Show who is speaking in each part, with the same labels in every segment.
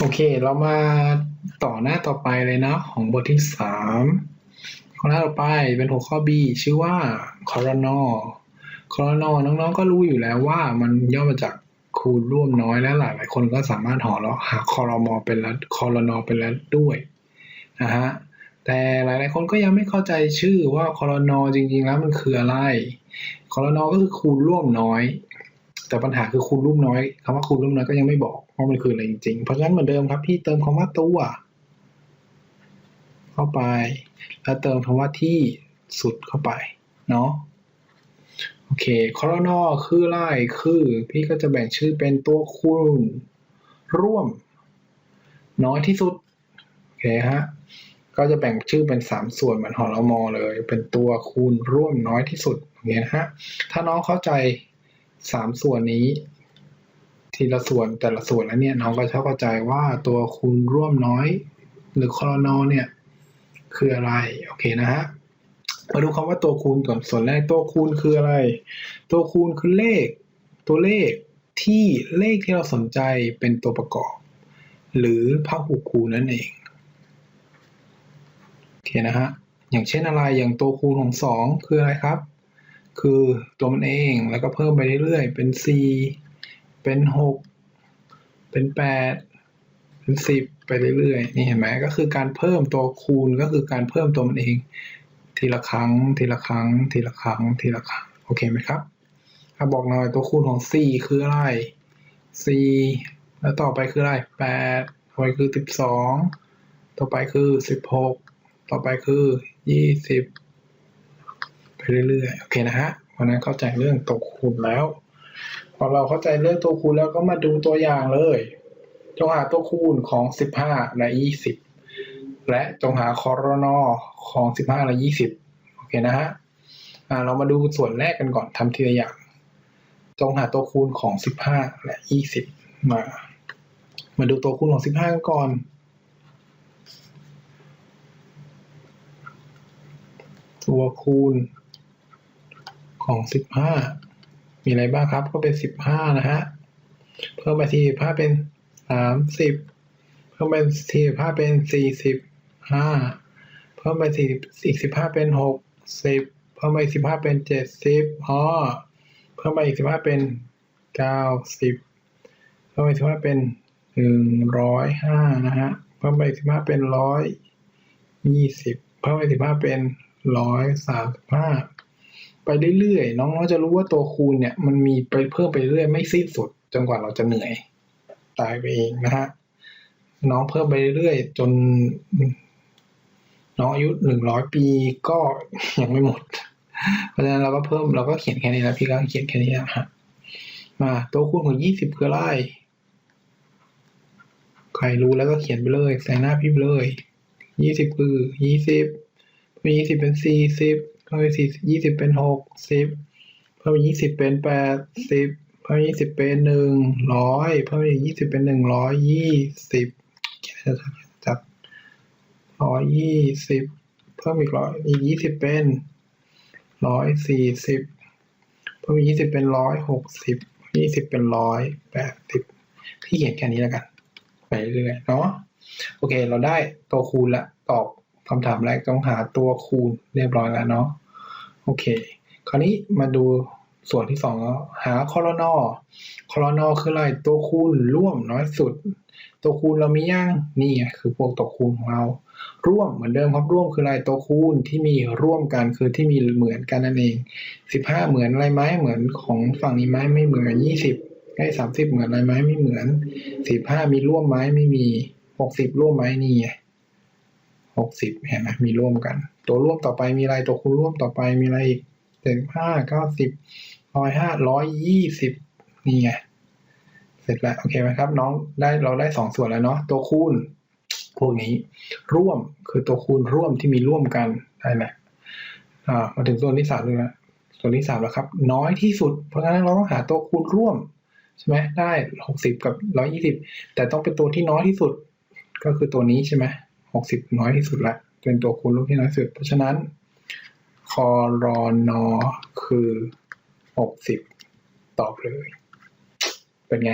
Speaker 1: โอเค เรามาต่อหน้าต่อไปเลยนะ ของบทที่สามขอหน้าต่อไปเป็นหัวข้อ B ชื่อว่า coronal coronal น้องๆ ก็รู้อยู่แล้วว่ามันย่อมาจากคูณร่วมน้อยและหลายหลายคนก็สามารถหอแล้วหาคอรมอเป็นแล้วคอรนอเป็นแล้วด้วยนะฮะแต่หลายๆคนก็ยังไม่เข้าใจชื่อว่าคอรนอจริงๆแล้วมันคืออะไรคอรนอก็คือคูณร่วมน้อย แต่ปัญหาคือคูณร่วมน้อยคำว่าคูณร่วมน้อยก็ยังไม่บอก ว่ามันคืออะไรจริงๆ เพราะฉะนั้นเหมือนเดิมครับ พี่เติมคำว่าตัว เข้าไป แล้วเติมคำว่าที่สุดเข้าไป เนาะโอเคคอรนอคืออะไรคือ พี่ก็จะแบ่งชื่อเป็นตัวคูณร่วม น้อยที่สุด โอเคฮะ ก็จะแบ่งชื่อเป็นสามส่วนเหมือนหอละมอเลย เป็นตัวคูณร่วมน้อยที่สุดอย่างเงี้ยฮะ ถ้าน้องเข้าใจสามส่วนนี้ ทีละส่วนแต่ละส่วนแล้วเนี่ยน้องก็จะเข้าใจว่าตัวคูณร่วมน้อย หรือคอรนอเนี่ยคืออะไรโอเคนะฮะมาดูคำว่าตัวคูณก่อนส่วนแรกตัวคูณคืออะไร ตัวคูณคือเลข ตัวเลขที่เลขที่เราสนใจเป็นตัวประกอบ หรือพหุคูณนั่นเองโอเคนะฮะอย่างเช่นอะไรอย่างตัวคูณของสองคืออะไรครับ คือตัวมันเองแล้วก็เพิ่มไปเรื่อยๆเป็นสี่ เป็นหกเป็นแปดเป็นสิบไปเรื่อยๆ นี่เห็นไหมก็คือการเพิ่มตัวคูณก็คือการเพิ่มตัวมันเอง ทีละครั้ง ทีละครั้ง ทีละครั้ง ทีละครั้ง โอเคไหมครับถ้าบอกหน่อยตัวคูณของสี่คืออะไรสี่แล้วต่อไปคืออะไรแปดต่อไปคือสิบสองต่อไปคือสิบหกต่อไปคือยี่สิบไปเรื่อยๆ โอเคนะฮะวันนั้นเข้าใจเรื่องตัวคูณแล้ว พอเราเข้าใจเรื่องตัวคูณแล้วก็มาดูตัวอย่างเลยจงหาตัวคูณของ 15 และ 20 และจงหาคอรนอของ 15 และ 20 โอเคนะฮะอ่าเรามาดูส่วนแรกกันก่อนทำทีละอย่าง จงหาตัวคูณของ 15 และ 20 มา มาดูตัวคูณของ 15กันก่อน ตัวคูณของสิบห้า มีอะไรบ้างครับ ก็เป็นสิบห้านะฮะ เพิ่มไปสี่สิบห้าเป็นสามสิบ เพิ่มไปสี่สิบห้าเป็นสี่สิบห้า เพิ่มไปสี่อีกสิบห้าเป็นหกสิบ เพิ่มไปสิบห้าเป็นเจ็ดสิบอ๋อ เพิ่มไปอีกสิบห้าเป็นเก้าสิบ เพิ่มไปสิบห้าเป็นหนึ่งร้อยห้านะฮะ เพิ่มไปสิบห้าเป็นร้อยยี่สิบ เพิ่มไปสิบห้าเป็นร้อยสามสิบห้า ไปเรื่อยๆ น้องๆจะรู้ว่าตัวคูณเนี่ยมันมีไปเพิ่มไปเรื่อยไม่สิ้นสุดจนกว่าเราจะเหนื่อย ตายไปเองนะฮะน้องเพิ่มไปเรื่อยๆจน น้องอายุหนึ่งร้อยปีก็ยังไม่หมด เพราะฉะนั้นเราก็เพิ่มเราก็เขียนแค่นี้แล้วพี่ก็เขียนแค่นี้นะฮะมาตัวคูณของยี่สิบคืออะไรใครรู้แล้วก็เขียนไปเลยใส่หน้าพี่ไปเลยยี่สิบคือยี่สิบเพิ่มยี่สิบเป็นสี่สิบ เพิ่มสี่ยี่สิบเป็นหกสิบเพิ่มยี่สิบเป็นแปดสิบเพิ่มยี่สิบเป็นหนึ่งร้อยเพิ่มอีกยี่สิบเป็นหนึ่งร้อยยี่สิบจับร้อยยี่สิบเพิ่มอีกร้อยอีกยี่สิบเป็นร้อยสี่สิบเพิ่มอีกยี่สิบเป็นร้อยหกสิบยี่สิบเป็นร้อยแปดสิบที่เขียนแค่นี้แล้วกัน ไปเรื่อยๆเนาะโอเค เราได้ตัวคูณละตอบ คำถามแรกต้องหาตัวคูณเรียบร้อยแล้วเนาะโอเค คราวนี้มาดูส่วนที่สองหาคอรนอคอรนอคืออะไรตัวคูณร่วมน้อยสุด ตัวคูณเรามีย่างนี่คือพวกตัวคูณของเรา ร่วมเหมือนเดิมครับร่วมคืออะไรตัวคูณที่มีร่วมกันคือที่มีเหมือนกันนั่นเองสิบห้าเหมือนอะไรไหมเหมือนของฝั่งนี้ไหมไม่เหมือนยี่สิบไอ้สามสิบเหมือนอะไรไหมไม่เหมือนสิบห้ามีร่วมไหมไม่มีหกสิบร่วมไหมนี่ ไงหกสิบเห็นไหมมีร่วมกัน ตัวร่วมต่อไปมีอะไรตัวคูณร่วมต่อไปมีอะไรอีกเจ็ดห้าเก้าสิบร้อยห้าร้อยยี่สิบนี่ไง เสร็จแล้ว โอเคไหมครับ น้องได้เราได้สองส่วนแล้วเนาะตัวคูณพวกนี้ร่วมคือตัวคูณร่วมที่มีร่วมกันได้แหละอ่ามาถึงส่วนที่สามเลยนะส่วนที่สามแล้วครับ น้อยที่สุด เพราะฉะนั้นเราต้องหาตัวคูณร่วมใช่ไหมได้หกสิบกับร้อยี่สิบแต่ต้องเป็นตัวที่น้อยที่สุด ก็คือตัวนี้ใช่ไหม หกสิบน้อยที่สุดละเป็นตัวคูณรูปที่น้อยที่สุด เพราะฉะนั้นคอรอนอคือหกสิบตอบเลย เป็นไง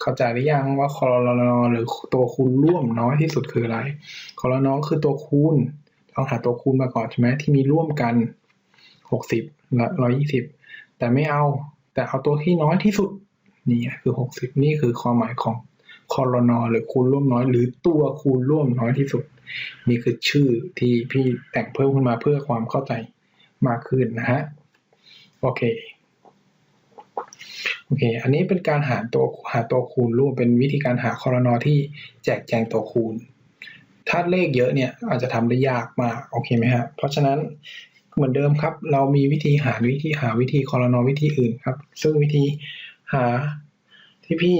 Speaker 1: เข้าใจหรือยังว่าคอรนอหรือตัวคูณร่วมน้อยที่สุดคืออะไรคอรนอคือตัวคูณต้องหาตัวคูณมาก่อนใช่ไหมที่มีร่วมกันหกสิบและร้อยี่สิบแต่ไม่เอา แต่เอาตัวที่น้อยที่สุดนี่คือหกสิบนี่คือความหมายของ คอรนอหรือคูณร่วมน้อย หรือตัวคูณร่วมน้อยที่สุด นี่คือชื่อที่พี่แต่งเพิ่มขึ้นมาเพื่อความเข้าใจมากขึ้นนะฮะโอเคโอเค อันนี้เป็นการหาตัวหาตัวคูณร่วมเป็นวิธีการหาคอรนอที่แจกแจงตัวคูณ ถ้าเลขเยอะเนี่ยอาจจะทำได้ยากมากโอเคไหมฮะเพราะฉะนั้นเหมือนเดิมครับ เรามีวิธีหาวิธีหาวิธีคอรนอวิธีอื่นครับ ซึ่งวิธีหาที่พี่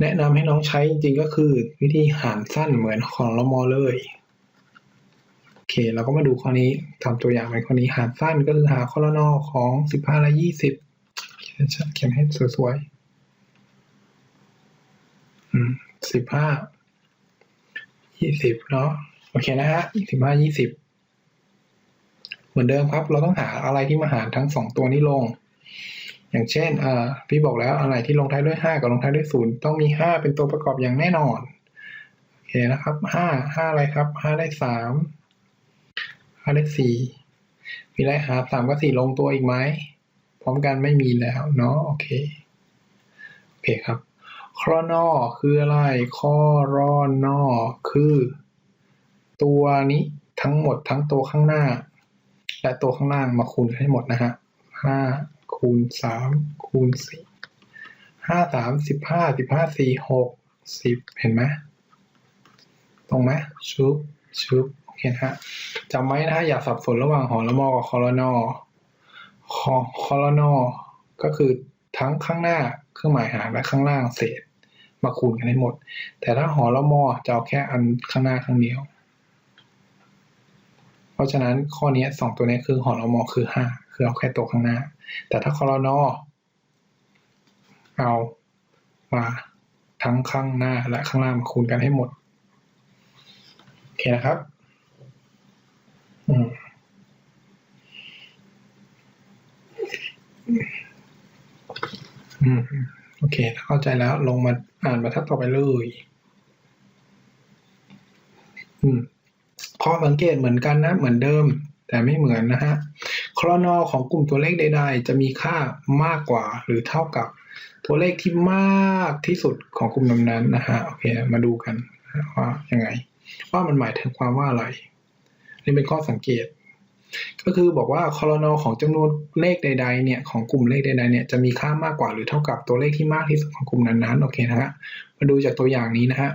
Speaker 1: แนะนำให้น้องใช้จริงๆก็คือวิธีหารสั้นเหมือนของละมอเลยโอเคเราก็มาดูข้อนี้ทำตัวอย่างในข้อนี้หารสั้นก็คือหาคอรนอของสิบห้าและยี่สิบเขียนให้สวยๆสิบห้ายี่สิบเนาะโอเคนะฮะสิบห้ายี่สิบเหมือนเดิมครับ เราต้องหาอะไรที่มาหารทั้งสองตัวนี้ลง อย่างเช่นพี่บอกแล้วอะไรที่ลงท้ายด้วยห้ากับลงท้ายด้วยศูนย์ต้องมีห้าเป็นตัวประกอบอย่างแน่นอนโอเคนะครับห้าห้าอะไรครับห้าได้สามห้าได้สี่มีอะไรหาสามกับสี่ลงตัวอีกไหมพร้อมกันไม่มีแล้วเนาะโอเคโอเคครับครอนอคืออะไรคอรอนอคือ ตัวนี้ทั้งหมดทั้งตัวข้างหน้า และตัวข้างล่างมาคูณกันให้หมดนะฮะห้า คูณสามคูณสี่ห้าสามสิบห้าสิบห้าสี่หกสิบเห็นไหมตรงไหมชุบชุบโอเคนะฮะจำไว้นะฮะอย่าสับสนระหว่างหอละมอกับคอรนอคอคอรนอก็คือทั้งข้างหน้าเครื่องหมายหารและข้างล่างเศษ มาคูณกันให้หมด แต่ถ้าหอละมอจะเอาแค่อันข้างหน้าข้างเดียว เพราะฉะนั้นข้อนี้สองตัวนี้คือหอละมอคือห้าคือเอาแค่ตัวข้างหน้า แต่ถ้าคอรนอเอามาทั้งข้างหน้าและข้างล่างมาคูณกันให้หมด โอเคนะครับ อืมอืมโอเค เข้าใจแล้วลงมาอ่านบรรทัดต่อไปเลย อืมข้อสังเกตเหมือนกันนะ เหมือนเดิม แต่ไม่เหมือนนะฮะ ครอนอของกลุ่มตัวเลขใด ๆ จะมีค่ามากกว่าหรือเท่ากับตัวเลขที่มากที่สุดของกลุ่มนั้นๆนะฮะโอเคมาดูกันว่ายังไง ว่ามันหมายถึงความว่าอะไร นี่เป็นข้อสังเกต ก็คือบอกว่าคอนอของจำนวนเลขใด ๆ เนี่ยของกลุ่มเลขใดๆเนี่ยจะมีค่ามากกว่าหรือเท่ากับตัวเลขที่มากที่สุดของกลุ่มนั้นๆโอเคนะฮะมาดูจากตัวอย่างนี้นะฮะ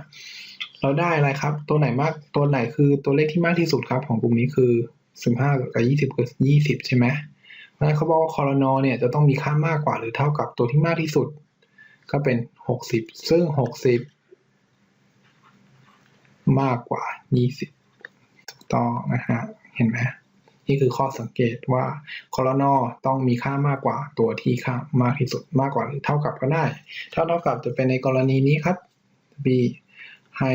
Speaker 1: เราได้อะไรครับ ตัวไหนมากตัวไหนคือตัวเลขที่มากที่สุดครับของกลุ่มนี้คือ สิบห้ากับยี่สิบกับยี่สิบใช่ไหมเพราะฉะนั้นเขาบอกว่าคอรนอเนี่ยจะต้องมีค่ามากกว่าหรือเท่ากับตัวที่มากที่สุด ก็เป็นหกสิบซึ่งหกสิบมากกว่ายี่สิบถูกต้องนะฮะเห็นไหมนี่คือข้อสังเกตว่าคอรนอต้องมีค่ามากกว่าตัวที่ค่ามากที่สุดมากกว่าหรือเท่ากับก็ได้ ถ้าเท่ากับจะเป็นในกรณีนี้ครับ b ให้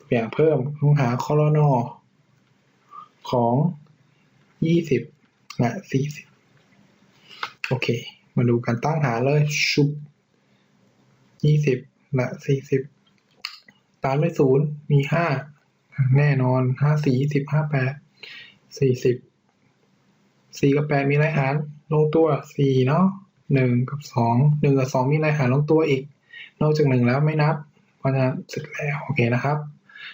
Speaker 1: ตัวอย่างเพิ่มต้องหาคอรนอ ของยี่สิบและสี่สิบโอเค มาดูกันตั้งหาเลยชุบยี่สิบและสี่สิบตามด้วยศูนย์มีห้าแน่นอนห้าสี่สิบห้าแปดสี่สิบสี่กับแปดมีรายหารลงตัวสี่เนาะหนึ่งกับสองหนึ่งกับสองมีรายหารลงตัวอีก นอกจากหนึ่งแล้วไม่นับ เพราะฉะนั้นเสร็จแล้ว โอเคนะครับ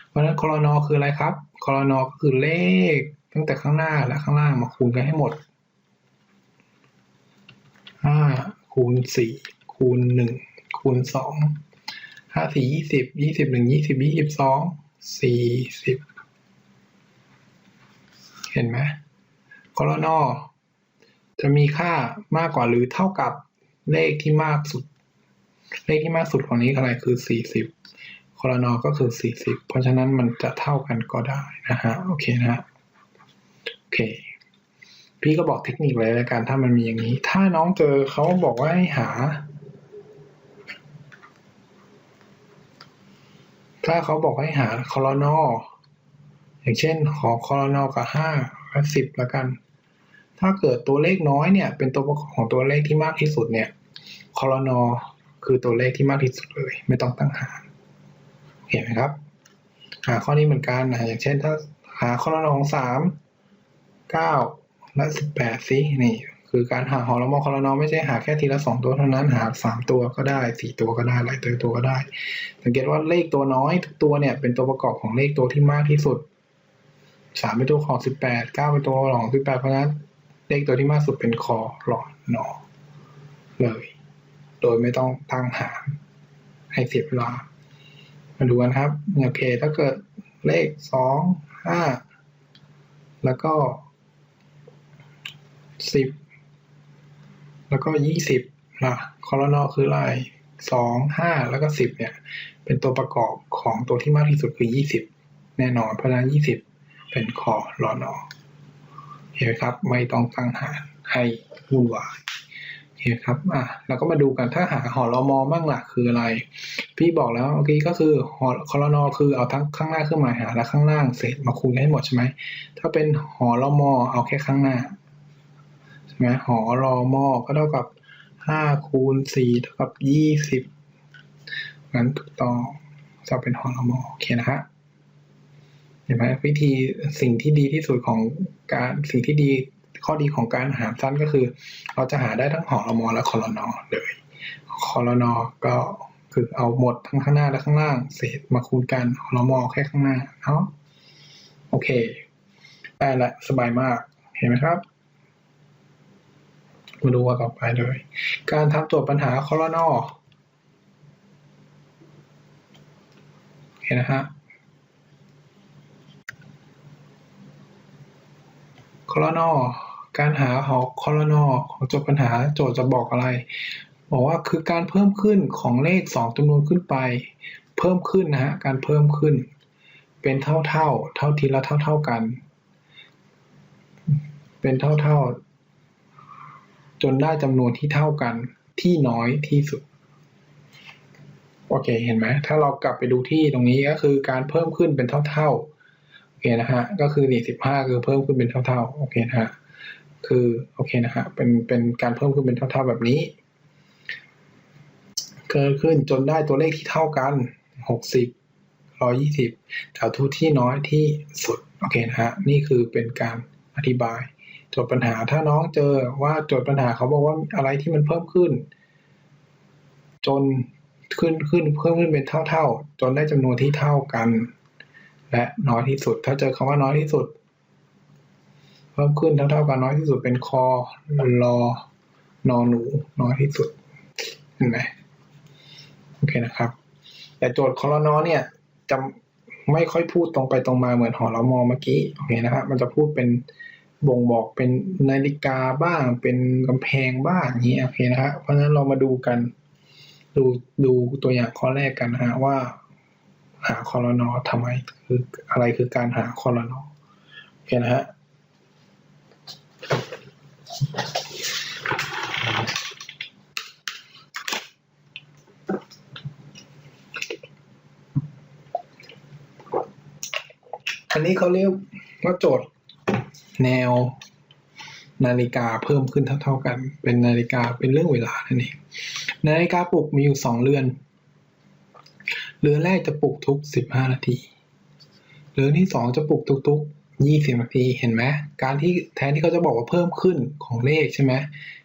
Speaker 1: เพราะฉะนั้นคอนอคืออะไรครับ คอรนอก็คือเลข ตั้งแต่ข้างหน้าและข้างล่างมาคูณกันให้หมดห้าคูณสี่คูณหนึ่งคูณสองห้าสี่ยี่สิบยี่สิบหนึ่งยี่สิบยี่สิบสองสี่สิบเห็นไหมคอรนอจะมีค่ามากกว่าหรือเท่ากับเลขที่มากสุด เลขที่มากสุดของนี้อะไรคือสี่สิบ คอรนอก็คือสี่สิบเพราะฉะนั้นมันจะเท่ากันก็ได้นะฮะโอเคนะฮะโอเค พี่ก็บอกเทคนิคเลยละกันถ้ามันมีอย่างนี้ ถ้าน้องเจอเขาบอกว่าให้หา ถ้าเขาบอกให้หาคอรนออย่างเช่นขอคอรนอกับห้ากับสิบละกัน ถ้าเกิดตัวเลขน้อยเนี่ย เป็นตัวประกอบของตัวเลขที่มากที่สุดเนี่ยคอรนอคือตัวเลขที่มากที่สุดเลย ไม่ต้องตั้งหาร เห็นไหมครับ หาข้อนี้เหมือนกันนะอย่างเช่นถ้าหาข้อละนองสามเก้าและสิบแปดสินี่ คือการหาหอละมอคอละนอไม่ใช่หาแค่ทีละสองตัวเท่านั้นหาสามตัวก็ได้สี่ตัวก็ได้หลายตัวตัวก็ได้ สังเกตว่าเลขตัวน้อยทุกตัวเนี่ยเป็นตัวประกอบของเลขตัวที่มากที่สุดสามเป็นตัวของสิบแปดเก้าเป็นตัวของสิบแปดเพราะนั้นเลขตัวที่มากสุดเป็นคอหลอนอเลย โดยไม่ต้องตั้งหารให้เสียเวลา มาดูกันครับโอเคถ้าเกิดเลขสองห้าแล้วก็สิบแล้วก็ยี่สิบล่ะคอรนอคืออะไรสองห้าแล้วก็สิบเนี่ย เป็นตัวประกอบของตัวที่มากที่สุดคือยี่สิบแน่นอนเพราะฉะนั้นยี่สิบเป็นคอรอนอเห็นไหมครับ ไม่ต้องตั้งหารให้วุ่นวาย คครับอะเราก็มาดูกันถ้าหาหอรอมอบ้างล่ะคืออะไร พี่บอกแล้วเมื่อกี้ก็คือหอคอรนอคือเอาทั้งข้างหน้าเครื่องหมายหาและข้างล่างเศษมาคูณให้หมดใช่ไหมถ้าเป็นหอรอมอเอาแค่ข้างหน้าใช่ไหมหอรอมอก็เท่ากับห้าคูณสี่เท่ากับยี่สิบงั้นถูกต้องจะเป็นหอรอมอโอเคนะฮะเห็นไหมวิธีสิ่งที่ดีที่สุดของการสิ่งที่ดี ข้อดีของการหารสั้นก็คือ เราจะหาได้ทั้งหอรมอและคอรนอเลยคอรนอก็คือเอาหมดทั้งข้างหน้าและข้างล่างเศษมาคูณกันหอรมอแค่ข้างหน้าเนาะโอเคได้ละสบายมากเห็นไหมครับมาดูว่าต่อไปเลย การทำโจทย์ปัญหาคอรนอเห็นนะฮะคอนอ การหาหอคอรนอของโจทย์ปัญหาโจทย์จะบอกอะไร บอกว่าคือการเพิ่มขึ้นของเลขสองจำนวนขึ้นไป เพิ่มขึ้นนะฮะการเพิ่มขึ้น เป็นเท่าเท่า เท่าทีละเท่าเท่ากัน เป็นเท่าเท่า จนได้จำนวนที่เท่ากันที่น้อยที่สุดโอเคเห็นไหมถ้าเรากลับไปดูที่ตรงนี้ก็คือการเพิ่มขึ้นเป็นเท่าเท่าโอเคนะฮะก็คือสี่สิบห้าคือเพิ่มขึ้นเป็นเท่าเท่าโอเคนะฮะ คือโอเคนะฮะเป็นเป็นการเพิ่มขึ้นเป็นเท่าเท่าแบบนี้เกิดขึ้นจนได้ตัวเลขที่เท่ากันหกสิบร้อยี่สิบแถวทุกที่น้อยที่สุดโอเคนะฮะนี่คือเป็นการอธิบายโจทย์ปัญหาถ้าน้องเจอว่าโจทย์ปัญหาเขาบอกว่าอะไรที่มันเพิ่มขึ้น จนขึ้นขึ้นเพิ่มขึ้นเป็นเท่าเท่าๆจนได้จำนวนที่เท่ากัน และน้อยที่สุด ถ้าเจอคำว่าน้อยที่สุด เพิ่มขึ้นเท่าๆกันน้อยที่สุดเป็นคอรอนอหนูน้อยที่สุดเห็นไหมโอเคนะครับ แต่โจทย์คอรนอเนี่ยจะไม่ค่อยพูดตรงไปตรงมาเหมือนหอรมอเมื่อกี้โอเคนะครับมันจะพูดเป็นบ่งบอกเป็นนาฬิกาบ้าง เป็นกำแพงบ้างอย่างนี้โอเคนะฮะเพราะฉะนั้นเรามาดูกัน ดูดูตัวอย่างข้อแรกกันนะฮะว่า หาคอรนอทำไมคืออะไรคือการหาคอรนอโอเคนะฮะ อันนี้เขาเรียกว่าโจทย์แนวนาฬิกาเพิ่มขึ้นเท่า ๆกัน เป็นนาฬิกาเป็นเรื่องเวลานั่นเองนาฬิกาปลุกมีอยู่สองเรือน เรือนแรกจะปลุกทุกสิบห้านาที เรือนที่สองจะปลุกทุกๆ ยี่สิบนาทีเห็นไหมการที่แทนที่เขาจะบอกว่าเพิ่มขึ้นของเลขใช่ไหม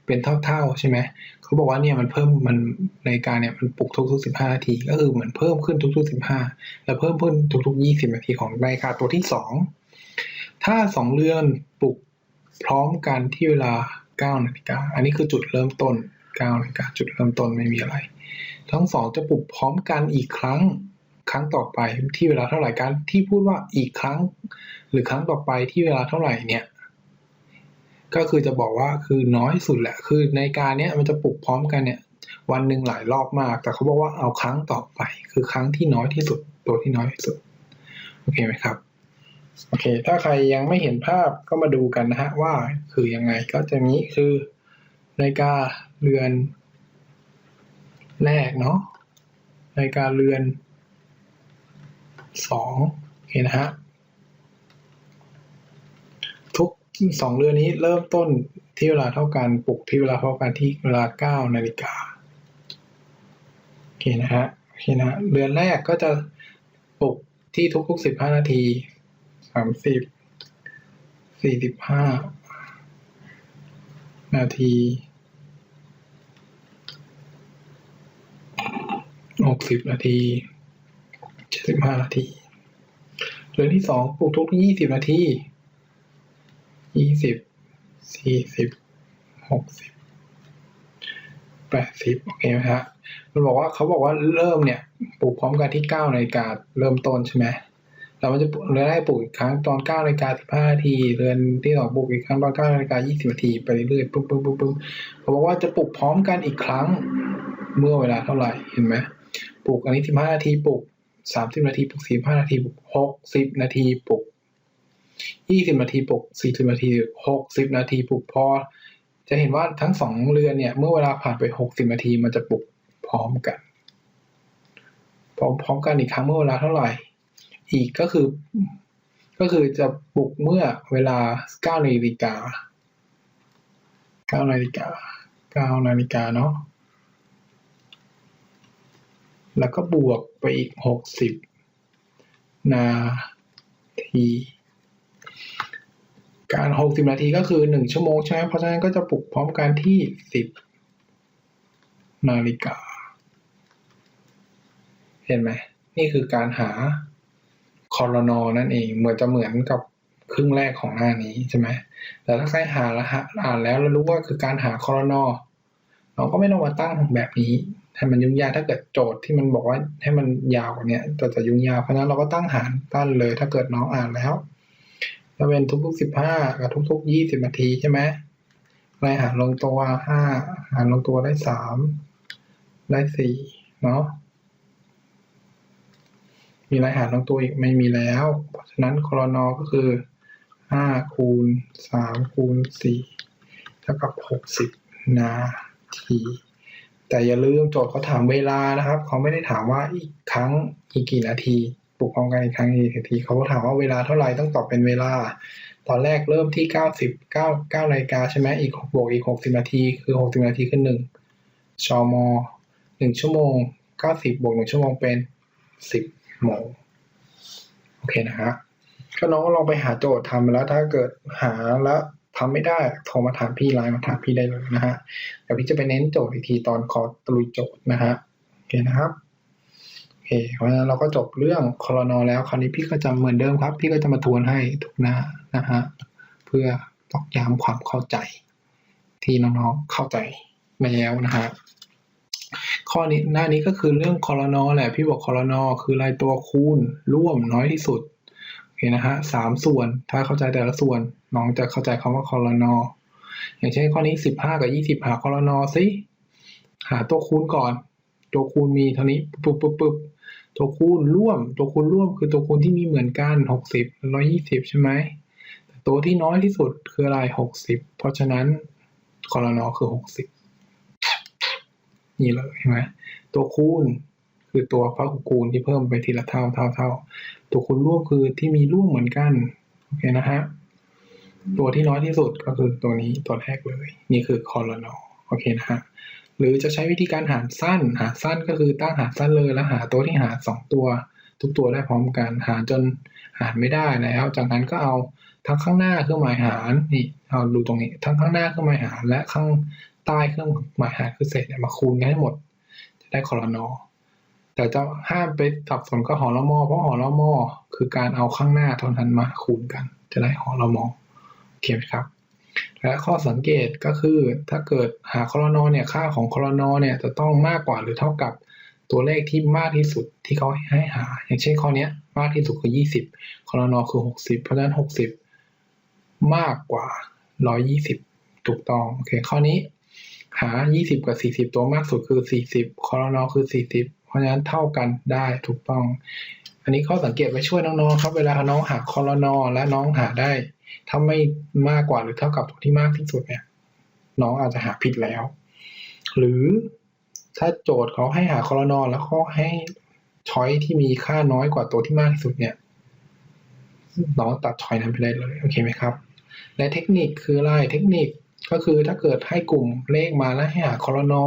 Speaker 1: เป็นเท่าๆใช่ไหมเขาบอกว่าเนี่ยมันเพิ่มมันนาฬิกาเนี่ยมันปลุกทุกๆสิบห้านาที ก็คือเหมือนเพิ่มขึ้นทุกๆสิบห้าแล้วเพิ่มขึ้นทุกๆยี่สิบนาทีของนาฬิกาตัวที่สองถ้าสองเรือนปลุกพร้อมกันที่เวลาเก้านาฬิกา อันนี้คือจุดเริ่มต้นเก้านาฬิกาจุดเริ่มต้นไม่มีอะไร ทั้งสองจะปลุกพร้อมกันอีกครั้ง ครั้งต่อไปที่เวลาเท่าไหร่การที่พูดว่าอีกครั้ง หรือครั้งต่อไปที่เวลาเท่าไหร่เนี่ย ก็คือจะบอกว่าคือน้อยสุดแหละคือในการเนี้ยมันจะปลุกพร้อมกันเนี่ย วันหนึ่งหลายรอบมาก แต่เขาบอกว่าเอาครั้งต่อไป คือครั้งที่น้อยที่สุด ตัวที่น้อยที่สุดโอเคไหมครับโอเค ถ้าใครยังไม่เห็นภาพก็มาดูกันนะฮะว่าคือยังไงก็จะนี้คือนาฬิกาเรือน แรกเนาะนาฬิกาเรือน สองโอเคนะฮะทุกสองเรือนนี้เริ่มต้นที่เวลาเท่ากันปลุกที่เวลาเท่ากันที่เวลาเก้านาฬิกาเคนะฮะโอเคนะเรือนแรกก็จะปลุกที่ทุกๆสิบห้านาทีสามสิบสี่สิบห้านาทีหกสิบนาที สิบห้านาทีเรือนที่สองปลุกทุกยี่สิบนาทียี่สิบสี่สิบหกสิบแปดสิบโอเคไหมฮะมันบอกว่าเขาบอกว่าเริ่มเนี่ยปลูกพร้อมกันที่เก้านาฬิกาเริ่มต้นใช่ไหมแล้วมันจะปลูกเรือนแรกปลูกอีกครั้งตอนเก้านาฬิกาสิบห้านาทีเรือนที่สองปลูกอีกครั้งตอนเก้านาฬิกายี่สิบนาทีไปเรื่อยๆปุ๊บปุ๊บปุ๊บปุ๊บเขาบอกว่าจะปลูกพร้อมกันอีกครั้งเมื่อเวลาเท่าไหร่เห็นไหมปลูกอันนี้สิบห้านาทีปลูก สามสิบนาทีปลูกสี่ห้านาทีปลูกหกสิบนาทีปลูกยี่สิบนาทีปลูกสี่สิบนาทีหกสิบนาทีปลูกพอ จะเห็นว่าทั้งสองเรือนเนี่ย เมื่อเวลาผ่านไปหกสิบนาทีมันจะปลุกพร้อมกัน พร้อมพร้อมกันอีกครั้งเมื่อเวลาเท่าไหร่ อีกก็คือ ก็คือจะปลุกเมื่อเวลาเก้านาฬิกาเก้านาฬิกาเก้านาฬิกาเนาะ แล้วก็บวกไปอีกหกสิบนาที การหกสิบนาทีก็คือหนึ่งชั่วโมงใช่ไหมเพราะฉะนั้นก็จะปลุกพร้อมกันที่สิบนาฬิกา เห็นไหม นี่คือการหาคอรนอนั่นเอง เหมือนจะเหมือนกับครึ่งแรกของหน้านี้ใช่ไหม แต่ถ้าใครหาแล้วอ่านแล้วแล้วรู้ว่าคือการหาคอรนอเราก็ไม่ต้องมาตั้งแบบนี้ ให้มันยุ่งยากถ้าเกิดโจทย์ที่มันบอกว่าให้มันยาวกว่านี้จะจะยุ่งยากเพราะนั้นเราก็ตั้งหารตั้นเลย ถ้าเกิดน้องอ่านแล้วจะเป็นทุกๆสิบห้ากับทุกๆยี่สิบนาทีใช่ไหมรายหารลงตัวห้าหารลงตัวได้สามได้สี่เนาะมีรายหารลงตัวอีกไม่มีแล้ว เพราะฉะนั้นคอรนอก็คือห้าคูณสามคูณสี่เท่ากับหกสิบนาที แต่อย่าลืมโจทย์เขาถามเวลานะครับ เขาไม่ได้ถามว่าอีกครั้งอีกกี่นาทีปลุกพร้อมกันอีกครั้งกี่นาทีเขาถามว่าเวลาเท่าไหร่ต้องตอบเป็นเวลา ตอนแรกเริ่มที่เก้าสิบเก้าเก้านาฬิกาใช่ไหมอีกบวกอีกหกสิบนาทีคือหกสิบนาทีขึ้นหนึ่งชมหนึ่งชั่วโมงเก้าสิบบวกหนึ่งชั่วโมงเป็นสิบโมงโอเคนะฮะก็น้องก็ลองไปหาโจทย์ทำแล้วถ้าเกิดหาแล้ว ทำไม่ได้โทรมาถามพี่ไลน์มาถามพี่ได้เลยนะฮะเดี๋ยวพี่จะไปเน้นโจทย์อีกทีตอนคอตลุยโจทย์นะฮะโอเคนะครับโอเคเพราะฉะนั้นเราก็จบเรื่องคอรนอแล้วคราวนี้พี่ก็จะเหมือนเดิมครับ พี่ก็จะมาทวนให้ทุกหน้านะฮะเพื่อตอกย้ำความเข้าใจ ที่น้องๆเข้าใจแล้วนะฮะข้อนี้หน้านี้ก็คือเรื่องคอรนอแหละพี่บอกคอรนอคือรายตัวคูณร่วมน้อยที่สุด เคนะฮะสามส่วน ถ้าเข้าใจแต่ละส่วน น้องจะเข้าใจคำว่าคอรนออย่างเช่นข้อนี้สิบห้ากับยี่สิบหาคอรนอสิหาตัวคูณก่อน ตัวคูณมีเท่านี้ปุ๊บปุ๊บปุ๊บตัวคูณร่วม ตัวคูณร่วมคือตัวคูณที่มีเหมือนกันหกสิบร้อยี่สิบใช่ไหมแต่ตัวที่น้อยที่สุดคืออะไรหกสิบเพราะฉะนั้นคอรนอคือหกสิบนี่เลยใช่ไหมตัวคูณ คือตัวพหุคูณที่เพิ่มไปทีละเท่าเท่าเท่าตัวคูณร่วมคือที่มีร่วมเหมือนกันโอเคนะฮะตัวที่น้อยที่สุดก็คือตัวนี้ตัวแรกเลย นี่คือคอรนอโอเคนะฮะหรือจะใช้วิธีการหารสั้น หารสั้นก็คือตั้งหารสั้นเลยแล้วหาตัวที่หารสองตัว ทุกตัวได้พร้อมกันหารจนหารไม่ได้แล้ว จากนั้นก็เอาทั้งข้างหน้าเครื่องหมายหารนี่เอาดูตรงนี้ ทั้งข้างหน้าเครื่องหมายหารและข้างใต้เครื่องหมายหารคือเศษเนี่ยมาคูณกันให้หมด จะได้คอรนอ แต่จะห้ามไปสับสนกับหอละมอเพราะหอละมอคือการเอาข้างหน้าเท่านั้นมาคูณกัน จะได้หอละมอโอเคไหมครับ และข้อสังเกตก็คือถ้าเกิดหาคอนอเนี่ยค่าของคอนอเนี่ยจะต้องมากกว่าหรือเท่ากับตัวเลขที่มากที่สุดที่เขาให้หา อย่างเช่นข้อนี้มากที่สุดคือ 20คอนอคือ 60 เพราะฉะนั้น 60 มากกว่า 120 ถูกต้องโอเคข้อนี้หา 20 กับ 40 ตัวมากสุดคือ 40คอนอคือ 40 เพราะฉะนั้นเท่ากันได้ถูกต้อง อันนี้ข้อสังเกตไว้ช่วยน้องๆครับเวลาน้องหาคอรนอและน้องหาได้ถ้าไม่มากกว่าหรือเท่ากับตัวที่มากที่สุดเนี่ยน้องอาจจะหาผิดแล้ว หรือถ้าโจทย์เขาให้หาคอรนอแล้วเขาให้ช้อยที่มีค่าน้อยกว่าตัวที่มากที่สุดเนี่ยน้องตัดช้อยนั้นไปได้เลยโอเคไหมครับและเทคนิคคืออะไรเทคนิคก็คือถ้าเกิดให้กลุ่มเลขมาแล้วให้หาคอรนอ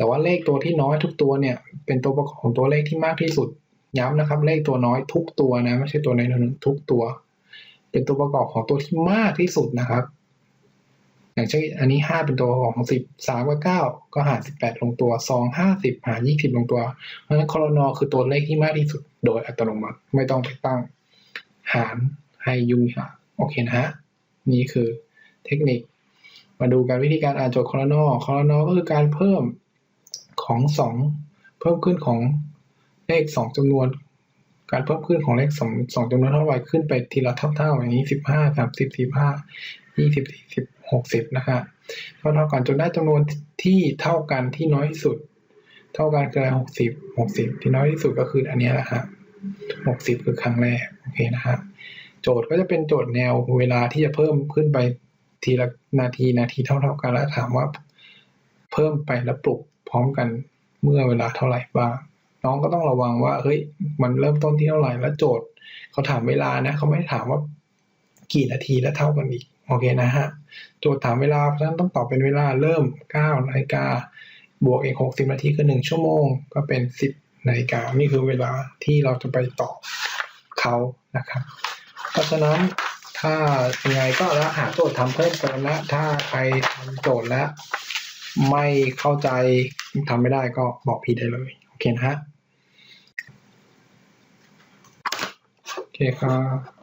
Speaker 1: แต่ว่าเลขตัวที่น้อยทุกตัวเนี่ย เป็นตัวประกอบของตัวเลขที่มากที่สุด ย้ำนะครับ เลขตัวน้อยทุกตัวนะไม่ใช่ตัวในนทุกตัว เป็นตัวประกอบของตัวที่มากที่สุดนะครับ อย่างเช่นอันนี้ห้าเป็นตัวประกอบของสิบสามกับเก้าก็หารสิบแปดลงตัวสองห้าสิบหารยี่สิบลงตัว เพราะฉะนั้นคอรนอคือตัวเลขที่มากที่สุด โดยอัตโนมัติไม่ต้องไปตั้งหารให้ยุ่งยากโอเคนะฮะนี่คือเทคนิค มาดูการวิธีการอ่านโจทย์คอรนอคอรนอก็คือการเพิ่ม ของสองเพิ่มขึ้นของเลขสองจำนวน การเพิ่มขึ้นของเลขสองสองจำนวนเท่าไหร่ขึ้นไปทีละเท่าๆอย่างนี้สิบห้าสามสิบสี่ห้ายี่สิบสี่สิบหกสิบนะฮะเท่าเท่ากันจนได้จำนวนที่เท่ากันที่น้อยที่สุด เท่ากันคืออะไรหกสิบหกสิบที่น้อยที่สุดก็คืออันนี้แหละฮะหกสิบคือครั้งแรกโอเคนะฮะโจทย์ก็จะเป็นโจทย์แนวเวลาที่จะเพิ่มขึ้นไปทีละนาทีนาทีเท่าเท่าๆกันแล้วถามว่า เพิ่มไปแล้วปลุกพร้อมกันเมื่อเวลาเท่าไหร่บ้าง น้องก็ต้องระวังว่าเฮ้ยมันเริ่มต้นที่เท่าไหร่แล้วโจทย์เขาถามเวลานะเขาไม่ถามว่ากี่นาทีแล้วเท่ากันอีกโอเคนะฮะโจทย์ถามเวลาเพราะฉะนั้นต้องตอบเป็นเวลาเริ่ม9นาฬิกาบวกอีก60 นาทีคือ1ชั่วโมง ก็เป็น 10นาฬิกานี่คือเวลาที่เราจะไปตอบเขานะครับเพราะฉะนั้นถ้ายังไงก็แล้วหาโจทย์ทำเพิ่มเติมแล้วถ้าใครทำโจทย์แล้ว ไม่เข้าใจทำไม่ได้ก็บอกพี่ได้เลยโอเคนะฮะโอเคครับ